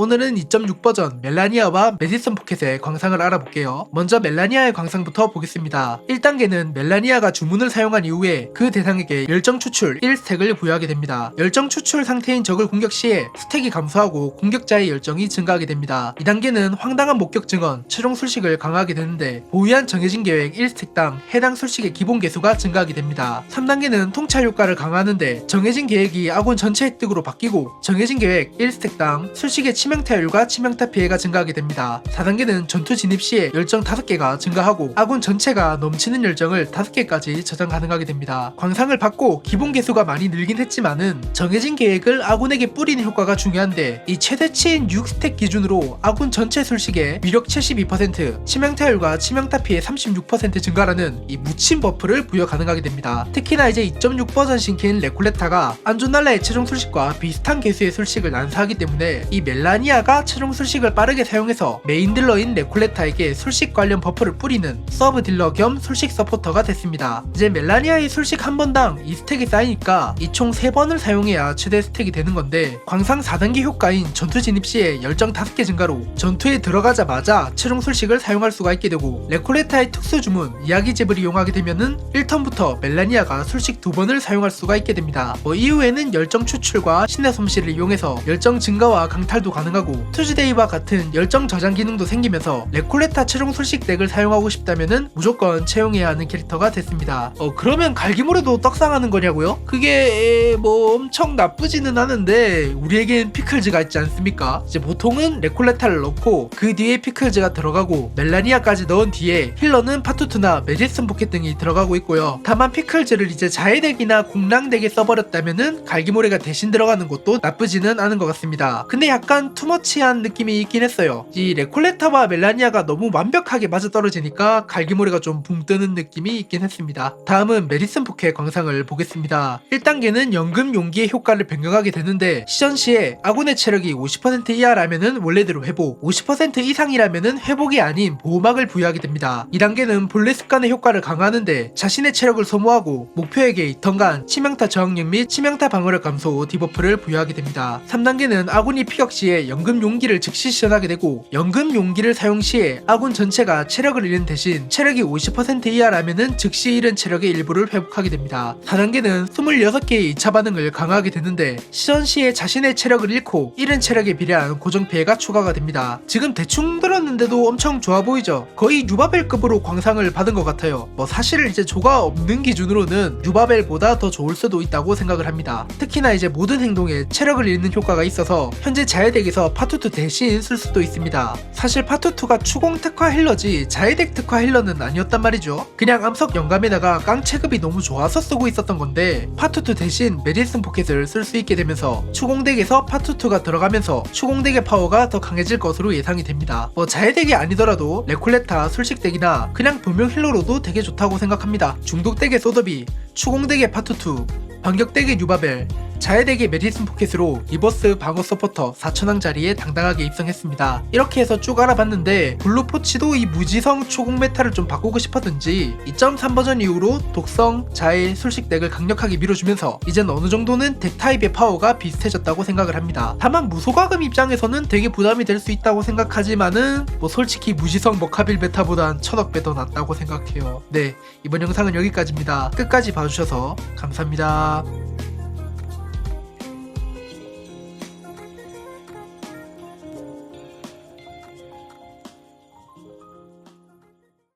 오늘은 2.6 버전 멜라니아와 메디슨 포켓의 광상을 알아볼게요. 먼저 멜라니아의 광상부터 보겠습니다. 1단계는 멜라니아가 주문을 사용한 이후에 그 대상에게 열정 추출 1스택을 부여하게 됩니다. 열정 추출 상태인 적을 공격 시에 스택이 감소하고 공격자의 열정이 증가하게 됩니다. 2단계는 황당한 목격 증언, 최종 술식을 강화하게 되는데 보유한 정해진 계획 1스택당 해당 술식의 기본 개수가 증가하게 됩니다. 3단계는 통찰 효과를 강화하는데 정해진 계획이 아군 전체 획득으로 바뀌고 정해진 계획 1스택당 술식의 치명타율과 치명타 피해가 증가하게 됩니다. 4단계는 전투 진입 시에 열정 5개가 증가하고 아군 전체가 넘치는 열정을 5개까지 저장 가능하게 됩니다. 광상을 받고 기본 개수가 많이 늘긴 했지만은 정해진 계획을 아군에게 뿌리는 효과가 중요한데 이 최대치인 6스택 기준으로 아군 전체 술식의 위력 72%, 치명타율과 치명타 피해 36% 증가라는 이 묻힌 버프를 부여 가능하게 됩니다. 특히나 이제 2.6 버전 신킨 레콜레타가 안존날라의 최종 술식과 비슷한 개수의 술식을 난사하기 때문에 이 멜라니 아가 최종 술식을 빠르게 사용해서 메인 딜러인 레콜레타에게 술식 관련 버프를 뿌리는 서브 딜러 겸 술식 서포터가 됐습니다. 이제 멜라니아의 술식 한 번당 2스택이 쌓이니까 이 총 3번을 사용해야 최대 스택이 되는 건데 광상 4단계 효과인 전투 진입 시에 열정 5개 증가로 전투에 들어가자마자 최종 술식을 사용할 수가 있게 되고 레콜레타의 특수 주문 이야기 집을 이용하게 되면은 1턴부터 멜라니아가 술식 두 번을 사용할 수가 있게 됩니다. 뭐 이후에는 열정 추출과 신의 솜씨를 이용해서 열정 증가와 강탈도 가능 하고 투즈데이와 같은 열정 저장 기능도 생기면서 레콜레타 최종 술식 덱을 사용하고 싶다면은 무조건 채용해야 하는 캐릭터가 됐습니다. 어 그러면 갈기모레도 떡상하는 거냐고요? 그게 뭐 엄청 나쁘지는 않은데 우리에겐 피클즈가 있지 않습니까? 이제 보통은 레콜레타를 넣고 그 뒤에 피클즈가 들어가고 멜라니아까지 넣은 뒤에 힐러는 파투투나 메디슨 포켓 등이 들어가고 있고요. 다만 피클즈를 이제 자해덱이나 공랑덱에 써버렸다면은 갈기모레가 대신 들어가는 것도 나쁘지는 않은 것 같습니다. 근데 약간 투머치한 느낌이 있긴 했어요. 이 레콜레타와 멜라니아가 너무 완벽하게 맞아떨어지니까 갈기모레가 좀 붕 뜨는 느낌이 있긴 했습니다. 다음은 메디슨 포켓 광상을 보겠습니다. 1단계는 연금 용기의 효과를 변경하게 되는데 시전 시에 아군의 체력이 50% 이하라면은 원래대로 회복, 50% 이상이라면은 회복이 아닌 보호막을 부여하게 됩니다. 2단계는 본래 습관의 효과를 강화하는데 자신의 체력을 소모하고 목표에게 있던간 치명타 저항력 및 치명타 방어력 감소 디버프를 부여하게 됩니다. 3단계는 아군이 피격 시에 연금 용기를 즉시 시전하게 되고 연금 용기를 사용 시에 아군 전체가 체력을 잃은 대신 체력이 50% 이하라면은 즉시 잃은 체력의 일부를 회복하게 됩니다. 4단계는 26개의 2차 반응을 강화하게 되는데 시전 시에 자신의 체력을 잃고 잃은 체력에 비례한 고정 피해가 추가가 됩니다. 지금 대충 들었는데도 엄청 좋아 보이죠? 거의 유바벨급으로 광상을 받은 것 같아요. 뭐 사실 이제 조가 없는 기준으로는 유바벨보다 더 좋을 수도 있다고 생각을 합니다. 특히나 이제 모든 행동에 체력을 잃는 효과가 있어서 현재 자해 덱에서 파투투 대신 쓸 수도 있습니다. 사실 파투투가 추공 특화 힐러지 자해덱 특화 힐러는 아니었단 말이죠. 그냥 암석 영감에다가 깡 체급이 너무 좋아서 쓰고 있었던 건데 파투투 대신 메디슨 포켓을 쓸 수 있게 되면서 추공덱에서 파투투가 들어가면서 추공덱의 파워가 더 강해질 것으로 예상이 됩니다. 뭐 자해덱이 아니더라도 레콜레타 술식덱이나 그냥 분명 힐러로도 되게 좋다고 생각합니다. 중독덱의 소더비, 추공덱의 파투투, 반격덱의 뉴바벨, 자해덱의 메디슨 포켓으로 리버스 방어 서포터 4천왕 자리에 당당하게 입성했습니다. 이렇게 해서 쭉 알아봤는데 블루포치도 이 무지성 초공 메타를 좀 바꾸고 싶었든지 2.3 버전 이후로 독성, 자해, 술식 덱을 강력하게 밀어주면서 이젠 어느 정도는 덱 타입의 파워가 비슷해졌다고 생각을 합니다. 다만 무소가금 입장에서는 되게 부담이 될 수 있다고 생각하지만은 뭐 솔직히 무지성 머카빌 메타보단 천억 배 더 낫다고 생각해요. 네 이번 영상은 여기까지입니다. 끝까지 봐주셔서 감사합니다.